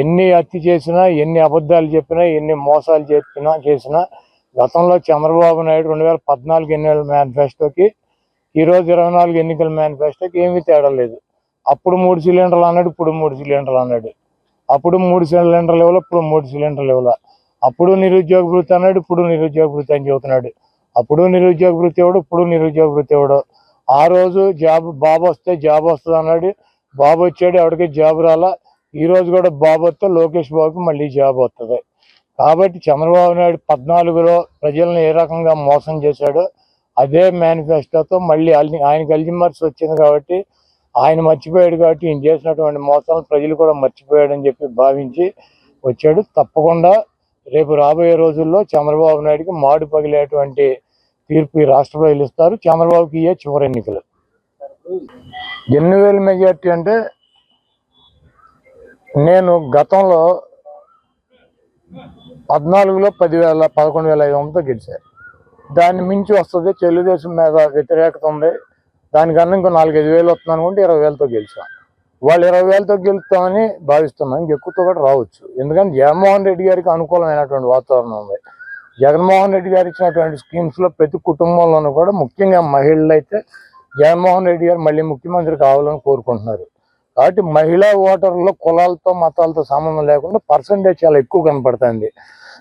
ఎన్ని హత్య చేసినా ఎన్ని అబద్ధాలు చెప్పినా ఎన్ని మోసాలు చెప్పినా చేసినా గతంలో చంద్రబాబు నాయుడు రెండు వేల పద్నాలుగు ఎన్నికల మేనిఫెస్టోకి ఈరోజు ఇరవై నాలుగు ఎన్నికల మేనిఫెస్టోకి ఏమీ తేడా లేదు. అప్పుడు మూడు సిలిండర్లు అన్నాడు ఇప్పుడు మూడు సిలిండర్లు అన్నాడు. అప్పుడు మూడు సిలిండర్లు ఇవ్వాలి ఇప్పుడు మూడు సిలిండర్లు ఇవ్వాలి. అప్పుడు నిరుద్యోగ వృత్తి అన్నాడు ఇప్పుడు నిరుద్యోగ వృత్తి అని చెబుతున్నాడు. అప్పుడు నిరుద్యోగ వృత్తి ఇవ్వడు ఇప్పుడు నిరుద్యోగ వృత్తి ఇవ్వడు ఆ రోజు జాబ్ బాబు వస్తే జాబ్ వస్తుంది అన్నాడు బాబు వచ్చాడు ఎవరికి జాబ్ రాలా. ఈ రోజు కూడా బాబు వస్తే లోకేష్ బాబుకి మళ్ళీ జాబ్ వస్తుంది. కాబట్టి చంద్రబాబు నాయుడు పద్నాలుగులో ప్రజలను ఏ రకంగా మోసం చేశాడో అదే మేనిఫెస్టోతో మళ్ళీ ఆయన ఆయనకి అల్జిమర్స్ వచ్చింది కాబట్టి ఆయన మర్చిపోయాడు కాబట్టి ఈయన చేసినటువంటి మోసాలు ప్రజలు కూడా మర్చిపోయాడని చెప్పి భావించి వచ్చాడు. తప్పకుండా రేపు రాబోయే రోజుల్లో చంద్రబాబు నాయుడుకి మాడు పగిలేటువంటి తీర్పు ఈ రాష్ట్ర ప్రజలు ఇస్తారు. చంద్రబాబుకి ఇయ్యే చివరి ఎన్నికలు. ఎన్ని వేల మెజార్టీ అంటే నేను గతంలో పద్నాలుగులో పదివేల పదకొండు వేల ఐదు వందలతో గెలిచారు దాన్ని మించి వస్తుంది. తెలుగుదేశం మీద వ్యతిరేకత ఉంది. దానికన్నా ఇంకో నాలుగైదు వేలు వస్తుంది అనుకుంటే ఇరవై వేలతో గెలిచాం. వాళ్ళు ఇరవై వేలతో గెలుస్తామని భావిస్తున్నాం. ఇంకెక్కువతో కూడా రావచ్చు. ఎందుకంటే జగన్మోహన్ రెడ్డి గారికి అనుకూలమైనటువంటి వాతావరణం ఉంది. జగన్మోహన్ రెడ్డి గారు ఇచ్చినటువంటి స్కీమ్స్లో ప్రతి కుటుంబంలోనూ కూడా ముఖ్యంగా మహిళలు అయితే జగన్మోహన్ రెడ్డి గారు మళ్ళీ ముఖ్యమంత్రి కావాలని కోరుకుంటున్నారు. కాబట్టి మహిళా ఓటర్లలో కులాలతో మతాలతో సంబంధం లేకుండా పర్సంటేజ్ చాలా ఎక్కువ కనపడుతుంది.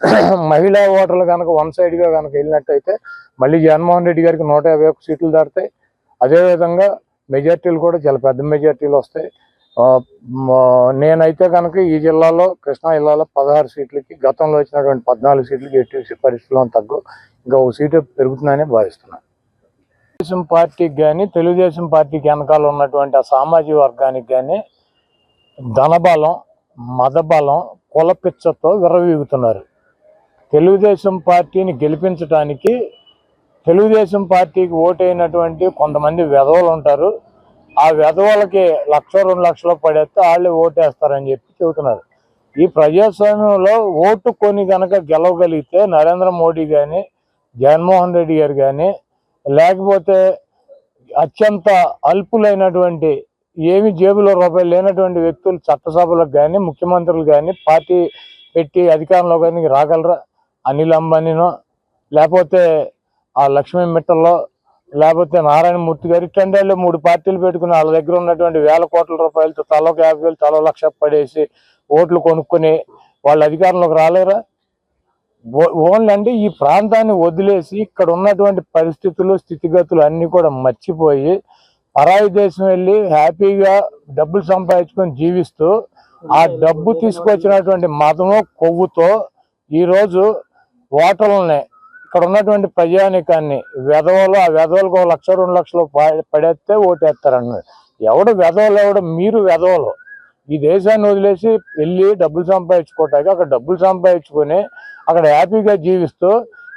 మహిళా ఓటర్లు కనుక వన్ సైడ్గా కనుక వెళ్ళినట్టయితే మళ్ళీ జగన్మోహన్ రెడ్డి గారికి నూట యాభై ఒక్క సీట్లు దాటుతాయి. అదేవిధంగా మెజార్టీలు కూడా చాలా పెద్ద మెజార్టీలు వస్తాయి. నేనైతే కనుక ఈ జిల్లాలో కృష్ణా జిల్లాలో పదహారు సీట్లకి గతంలో వచ్చినటువంటి పద్నాలుగు సీట్లకి ఎట్టి పరిస్థితుల్లో తగ్గు ఇంకా ఒక సీటు పెరుగుతుందని భావిస్తున్నాను. తెలుగుదేశం పార్టీకి కానీ తెలుగుదేశం పార్టీకి వెనకాల ఉన్నటువంటి ఆ సామాజిక వర్గానికి కానీ ధనబలం మదబలం కులపిచ్చతో విర్రవీగుతున్నారు. తెలుగుదేశం పార్టీని గెలిపించడానికి తెలుగుదేశం పార్టీకి ఓటైనటువంటి కొంతమంది వెధవలు ఉంటారు. ఆ వెధవలకి లక్ష రెండు లక్షలు పడేస్తే వాళ్ళే ఓటేస్తారని చెప్పి చెబుతున్నారు. ఈ ప్రజాస్వామ్యంలో ఓటు కొని కనుక గెలవగలిగితే నరేంద్ర మోడీ కానీ జగన్మోహన్ రెడ్డి గారు కానీ లేకపోతే అత్యంత అల్పులైనటువంటి ఏమి జేబులో రూపాయలు లేనటువంటి వ్యక్తులు చట్టసభలకు కానీ ముఖ్యమంత్రులు కానీ పార్టీ పెట్టి అధికారంలో కానీ రాగలరా? అనిల్ అంబానీనో? లేకపోతే ఆ లక్ష్మీ మిట్టల్లో లేకపోతే నారాయణమూర్తి గారు? ఇట్లాంటి మూడు పార్టీలు పెట్టుకుని వాళ్ళ దగ్గర ఉన్నటువంటి వేల కోట్ల రూపాయలతో తలో యాభై వేలు తలో లక్ష పడేసి ఓట్లు కొనుక్కొని వాళ్ళ అధికారంలోకి రాలేరా? ఓన్లీ అంటే ఈ ప్రాంతాన్ని వదిలేసి ఇక్కడ ఉన్నటువంటి పరిస్థితులు స్థితిగతులు అన్ని కూడా మర్చిపోయి పరాయి దేశం వెళ్ళి హ్యాపీగా డబ్బులు సంపాదించుకొని జీవిస్తూ ఆ డబ్బు తీసుకొచ్చినటువంటి మతము కొవ్వుతో ఈరోజు ఓటర్లని ఇక్కడ ఉన్నటువంటి ప్రజానికాన్ని వెధవలు ఆ వెధవలకు ఒక లక్ష రెండు లక్షలు ప- పడేస్తే ఓటేస్తారన్నారు ఎవడు వెధవలు ఎవడు మీరు వెధవలు ఈ దేశాన్ని వదిలేసి వెళ్ళి డబ్బులు సంపాదించుకోవటానికి అక్కడ డబ్బులు సంపాదించుకొని అక్కడ హ్యాపీగా జీవిస్తూ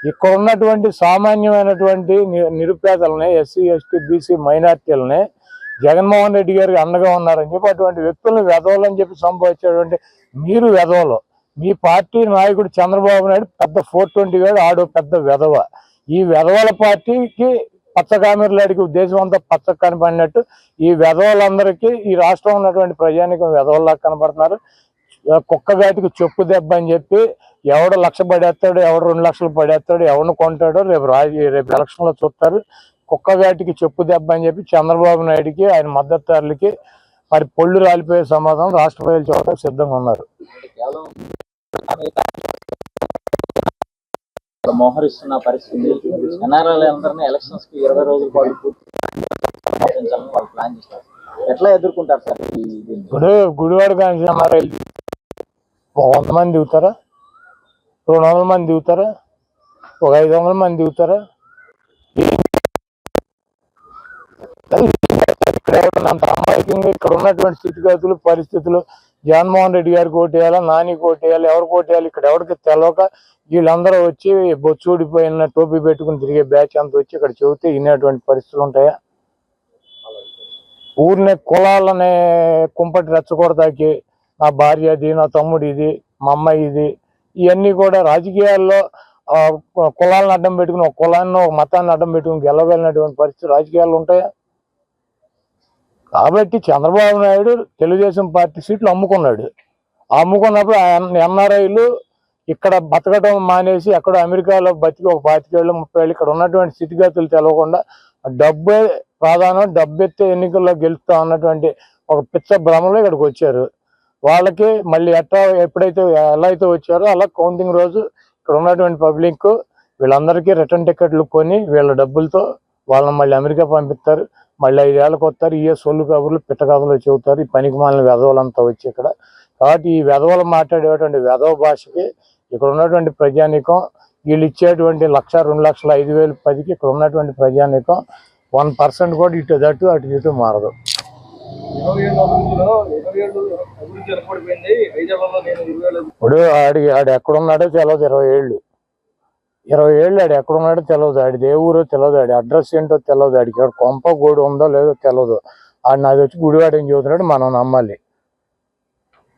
ఇక్కడ ఉన్నటువంటి సామాన్యమైనటువంటి ని- నిరుపేదలని ఎస్సీ ఎస్టీ బీసీ మైనార్టీలని జగన్మోహన్ రెడ్డి గారికి అండగా ఉన్నారని చెప్పి అటువంటి వ్యక్తులను వెధవలని చెప్పి సంపాదించేటువంటి మీరు వెదవలు. మీ పార్టీ నాయకుడు చంద్రబాబు నాయుడు పెద్ద ఫోర్ ట్వంటీ గారు ఆడో పెద్ద వెధవ ఈ వెధవల పార్టీకి పచ్చకామెరలాడికి ఉద్దేశం అంతా పచ్చ కనపడినట్టు ఈ వెధవలందరికీ ఈ రాష్ట్రంలో ఉన్నటువంటి ప్రజానికం వెధవల్లా కనపడుతున్నారు. కుక్క వేటికి చెప్పు దెబ్బ అని చెప్పి ఎవడు లక్ష పడేస్తాడు ఎవడు రెండు లక్షలు పడేస్తాడు ఎవరిని కొంటాడో రేపు రాజు రేపు ఎలక్షన్లో చూస్తారు. కుక్క వేటికి చెప్పు దెబ్బ అని చెప్పి చంద్రబాబు నాయుడుకి ఆయన మద్దతుదారులకి మరి పొళ్ళు రాలిపోయే సమాధానం రాష్ట్ర ప్రజలు చూడటానికి సిద్ధంగా ఉన్నారు. మోహరిస్తున్న పరిస్థితి ఎన్ఆర్ఐ అందరినీ ఎలక్షన్స్కి ఇరవై రోజుల పాటు పూర్తి వాళ్ళు ప్లాన్ చేస్తారు. ఎట్లా ఎదుర్కొంటారు సార్ గుడి దీన్ని? ఇప్పుడు గుడివాడ కాంక్ష ఒక వంద మంది దిగుతారా? రెండు వందల మంది దిగుతారా? ఒక ఐదు వందల మంది దిగుతారా? ఇక్కడ ఉన్నటువంటి స్థితిగతులు పరిస్థితులు జగన్మోహన్ రెడ్డి గారికి ఓటేయాలా నానికి ఓటేయాలి ఎవరికి ఓటేయాలి ఇక్కడ ఎవరికి తెలవక వీళ్ళందరూ వచ్చి బొచ్చూడిపోయిన టోపీ పెట్టుకుని తిరిగే బ్యాచ్ అంతా వచ్చి ఇక్కడ చెబితే వినేటువంటి పరిస్థితులు ఉంటాయా? ఊరిని కులాలనే కుంపటి రెచ్చగొడతాకి నా భార్య ఇది నా తమ్ముడు ఇది మా అమ్మాయి ఇది ఇవన్నీ కూడా రాజకీయాల్లో కులాలను అడ్డం పెట్టుకుని ఒక కులాన్ని ఒక మతాన్ని అడ్డం పెట్టుకుని గెలవగలిగినటువంటి పరిస్థితి రాజకీయాలు ఉంటాయా? కాబట్టి చంద్రబాబు నాయుడు తెలుగుదేశం పార్టీ సీట్లు అమ్ముకున్నాడు. అమ్ముకున్నప్పుడు ఎన్ఆర్ఐలు ఇక్కడ బతకడం మానేసి ఎక్కడో అమెరికాలో బతికి ఒక పాతికేళ్ళు ముప్పై ఏళ్ళు ఇక్కడ ఉన్నటువంటి స్థితిగతులు తెలవకుండా డబ్బే ప్రాధాన్యం డబ్బు ఎత్తే ఎన్నికల్లో గెలుస్తా అన్నటువంటి ఒక పిచ్చ భ్రమలో ఇక్కడికి వచ్చారు. వాళ్ళకి మళ్ళీ ఎట్లా ఎప్పుడైతే ఎలా అయితే వచ్చారో అలా కౌంటింగ్ రోజు ఇక్కడ ఉన్నటువంటి పబ్లిక్ వీళ్ళందరికీ రిటర్న్ టికెట్లు కొని వీళ్ళ డబ్బులతో వాళ్ళని మళ్ళీ అమెరికా పంపిస్తారు. మళ్ళీ ఐదేళ్ళకి వస్తారు. ఏ సొల్లు కబుర్లు పిట్ట కథలు చెబుతారు. ఈ పనికి మాలిన వెధవలంతా వచ్చి ఇక్కడ. కాబట్టి ఈ వెధవలు మాట్లాడేటువంటి వెధవ భాషకి ఇక్కడ ఉన్నటువంటి ప్రజానీకం వీళ్ళు ఇచ్చేటువంటి లక్ష రెండు లక్షల ఐదు వేలు పదికి ఇక్కడ ఉన్నటువంటి ప్రజానీకం వన్ పర్సెంట్ కూడా ఇటు అటు అటు ఇటు మారదు. ఇప్పుడు ఆడి ఆడు ఎక్కడున్నాడో తెలియదు ఇరవై ఏళ్ళు. ఇరవై ఏళ్ళు ఆడు ఎక్కడున్నాడో తెలియదు ఆడిది ఏ ఊరో తెలియదు ఆడి అడ్రస్ ఏంటో తెలియదు ఆడికి ఆడు కొంప గోడు ఉందో లేదో తెలియదు ఆడు నాది వచ్చి గుడివాడని ఏం మనం నమ్మాలి.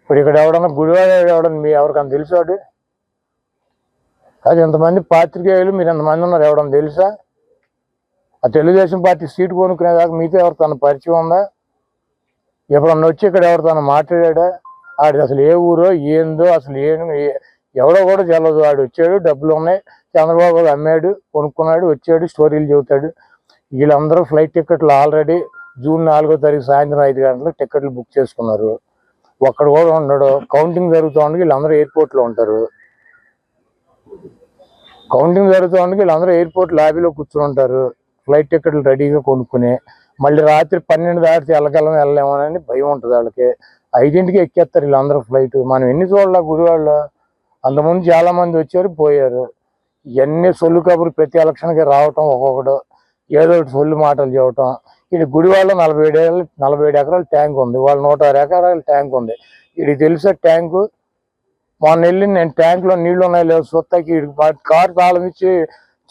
ఇప్పుడు ఇక్కడ ఎవడన్నా గుడివాడ ఎవడన్నా మీ ఎవరికన్నా తెలుసాడు వాడు కాదు ఇంతమంది పాత్రికేయులు మీరు ఎంతమంది ఉన్నారు ఎవడన్నా తెలుసా? ఆ తెలుగుదేశం పార్టీ సీటు కొనుక్కునేదాకా మీతో ఎవరు తన పరిచయం ఉందా? ఎప్పుడన్నా వచ్చి ఇక్కడ ఎవరు తను మాట్లాడా? ఆడిది అసలు ఏ ఊరో ఏందో అసలు ఏం ఏ- ఎవడో కూడా తెలియదు ఆడు వచ్చాడు డబ్బులు ఉన్నాయి. చంద్రబాబు అమ్మాడు కొనుక్కున్నాడు వచ్చాడు స్టోరీలు చెబుతాడు. వీళ్ళందరూ ఫ్లైట్ టికెట్లు ఆల్రెడీ జూన్ నాలుగో తారీఖు సాయంత్రం ఐదు గంటలకు టికెట్లు బుక్ చేసుకున్నారు. ఒక్కడు కూడా ఉండడు. కౌంటింగ్ జరుగుతూ ఉండగా వీళ్ళందరూ ఎయిర్పోర్ట్లో ఉంటారు. కౌంటింగ్ జరుగుతూ ఉండగా వీళ్ళందరూ ఎయిర్పోర్ట్ లాబీలో కూర్చుని ఉంటారు. ఫ్లైట్ టికెట్లు రెడీగా కొనుక్కుని మళ్ళీ రాత్రి పన్నెండు దాటితే వెళ్ళగలం వెళ్ళలేమోనని భయం ఉంటుంది వాళ్ళకి. ఐదింటికి ఎక్కేస్తారు వీళ్ళందరూ ఫ్లైట్. మనం ఎన్ని చూడాల గుడివాళ్ళు? అంతకుముందు చాలా మంది వచ్చారు పోయారు. ఇవన్నీ సొల్లు కబుర్లు ప్రతి ఎలక్షన్కి రావటం ఒక్కొక్కడు. ఏదో ఒకటి సొల్లు మాటలు చెప్పటం. ఇది గుడివాళ్ళ నలభై ఏడు ఏళ్ళ నలభై ఏడు ఎకరాల ట్యాంక్ ఉంది. వాళ్ళు నూట ఆరు ఎకరాల ట్యాంక్ ఉంది. ఇది తెలుసా ట్యాంకు? మొన్న వెళ్ళి నేను ట్యాంక్లో నీళ్ళు ఉన్నాయి లేవు సొత్తకి కారు తాళం ఇచ్చి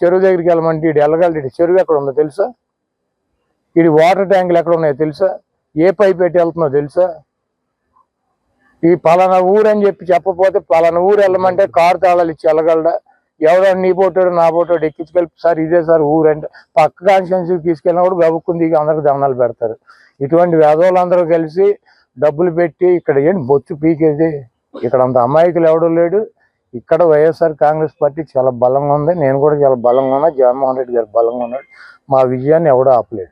చెరువు దగ్గరికి వెళ్ళమంటే ఇటు వెళ్ళగలడు ఇటు చెరువు ఎక్కడ ఉందో తెలుసా? ఇది వాటర్ ట్యాంకులు ఎక్కడ ఉన్నాయో తెలుసా? ఏ పైప్ పెట్టి వెళ్తుందో తెలుసా? ఈ పలానా ఊరు అని చెప్పి చెప్పకపోతే పలానా ఊరు వెళ్ళమంటే కారు తాళాలు ఇచ్చి వెళ్ళగలడా? ఎవడో నీ పోటాడు నా పోటాడు ఎక్కించుకెళ్ళి సార్ ఇదే సార్ ఊరు అంటే పక్క కాన్స్టిట్యున్సీ తీసుకెళ్ళినా కూడా గబుక్కుని దిగి అందరికి దండాలు పెడతారు. ఇటువంటి వేదవులందరూ కలిసి డబ్బులు పెట్టి ఇక్కడ ఏంటి బొచ్చు పీకేది? ఇక్కడ అంత అమాయకులు ఎవడూ లేడు. ఇక్కడ వైఎస్ఆర్ కాంగ్రెస్ పార్టీ చాలా బలంగా ఉంది. నేను కూడా చాలా బలంగా ఉన్నా. జగన్మోహన్ రెడ్డి గారు బలంగా ఉన్నాడు. మా విజయాన్ని ఎవడో ఆపలేడు